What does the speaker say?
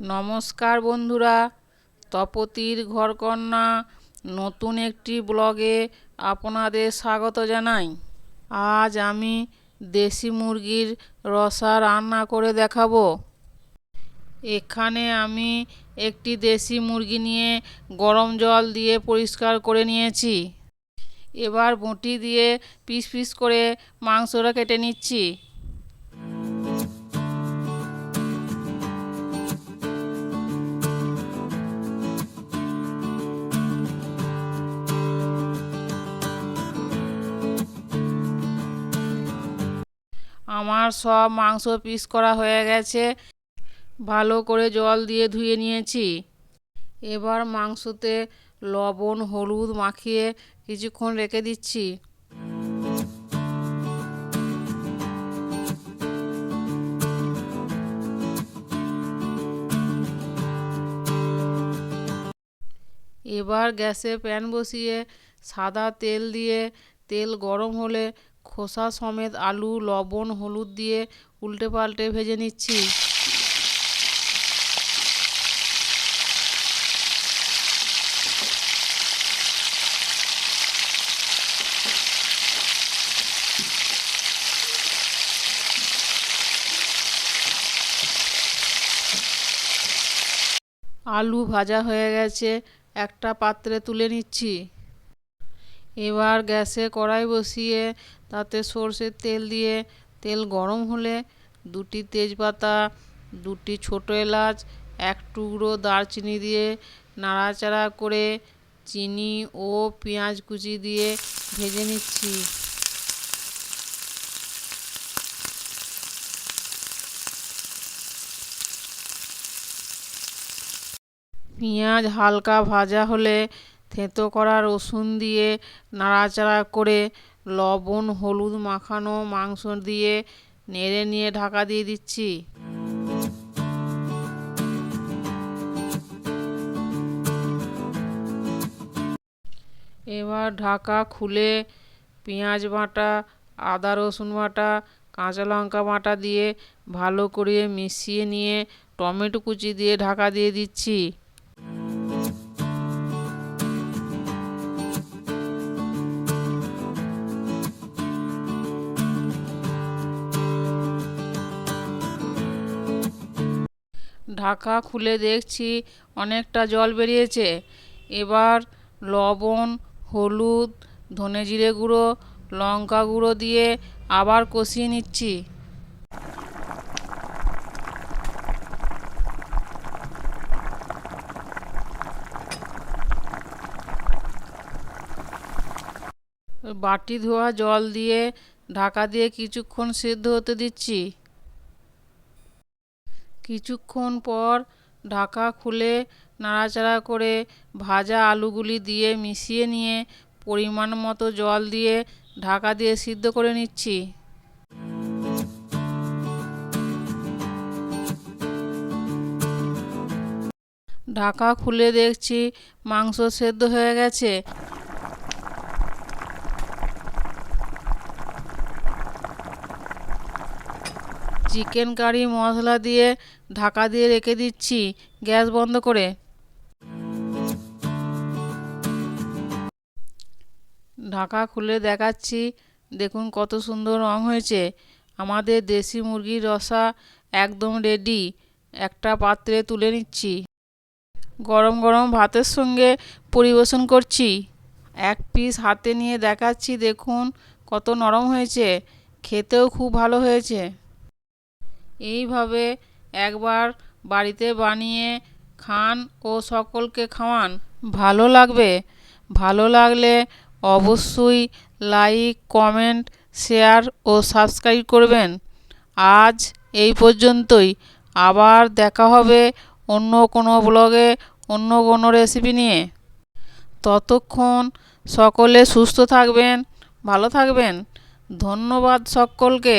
নমস্কার বন্ধুরা, তপতির ঘরকন্যা নতুন একটি ব্লগে আপনাদের স্বাগত জানাই। আজ আমি দেশি মুরগির রসা রান্না করে দেখাবো। এখানে আমি একটি দেশি মুরগি নিয়ে গরম জল দিয়ে পরিষ্কার করে নিয়েছি। এবার বঁটি দিয়ে পিস পিস করে মাংসটা কেটে নিচ্ছি। আমার সব মাংস পিস করা হয়ে গেছে। ভালো করে জল দিয়ে ধুয়ে নিয়েছি। এবার মাংসতে লবণ, হলুদ মাখিয়ে কিছুক্ষণ রেখে দিচ্ছি। এবার গ্যাসে প্যান বসিয়ে সাদা তেল দিয়ে, তেল গরম হলে খোসা সমেত আলু, লবণ, হলুদ দিয়ে উল্টে পাল্টে ভেজে নিচ্ছি। আলু ভাজা হয়ে গেছে, একটা পাত্রে তুলে নিচ্ছি। এবার গ্যাসে কড়াই বসিয়ে তাতে সর্ষের তেল দিয়ে, তেল গরম হলে দুটি তেজপাতা, দুটি ছোটো এলাচ, এক টুকরো দারচিনি দিয়ে নাড়াচাড়া করে চিনি ও পেঁয়াজ কুচি দিয়ে ভেজে নিচ্ছি। পেঁয়াজ হালকা ভাজা হলে থেঁতো করা রসুন দিয়ে নাড়াচাড়া করে লবণ, হলুদ মাখানো মাংস দিয়ে নেড়ে নিয়ে ঢাকা দিয়ে দিচ্ছি। এবার ঢাকা খুলে পেঁয়াজ বাটা, আদা রসুন বাটা, কাঁচা লঙ্কা বাটা দিয়ে ভালো করে মিশিয়ে নিয়ে টমেটো কুচি দিয়ে ঢাকা দিয়ে দিচ্ছি। ঢাকা খুলে দেখছি অনেকটা জল বেরিয়েছে। এবার লবণ, হলুদ, ধনে জিরে গুঁড়ো, লঙ্কা গুঁড়ো দিয়ে আবার কষিয়ে নিচ্ছি। বাটি ধোয়া জল দিয়ে ঢাকা দিয়ে কিছুক্ষণ সেদ্ধ হতে দিচ্ছি। কিছুক্ষণ পর ঢাকা খুলে নাড়াচাড়া করে ভাজা আলুগুলি দিয়ে মিশিয়ে নিয়ে পরিমাণ মতো জল দিয়ে ঢাকা দিয়ে সিদ্ধ করে নিচ্ছি। ঢাকা খুলে দেখছি মাংস সেদ্ধ হয়ে গেছে। চিকেন কারি মশলা দিয়ে ঢাকা দিয়ে রেখে দিচ্ছি গ্যাস বন্ধ করে। ঢাকা খুলে দেখাচ্ছি, দেখুন কত সুন্দর রং হয়েছে। আমাদের দেশি মুরগির রসা একদম রেডি একটা পাত্রে তুলে নিচ্ছি। গরম গরম ভাতের সঙ্গে পরিবেশন করছি। এক পিস হাতে নিয়ে দেখাচ্ছি, দেখুন কত নরম হয়েছে। খেতেও খুব ভালো হয়েছে। এইভাবে একবার বাড়িতে বানিয়ে খান ও সকলকে খাওয়ান। ভালো লাগবে? ভালো লাগলে অবশ্যই লাইক, কমেন্ট, শেয়ার ও সাবস্ক্রাইব করবেন। আজ এই পর্যন্তই। আবার দেখা হবে অন্য কোনো ব্লগে অন্য কোনো রেসিপি নিয়ে। ততক্ষণ সকলে সুস্থ থাকবেন, ভালো থাকবেন। ধন্যবাদ সকলকে।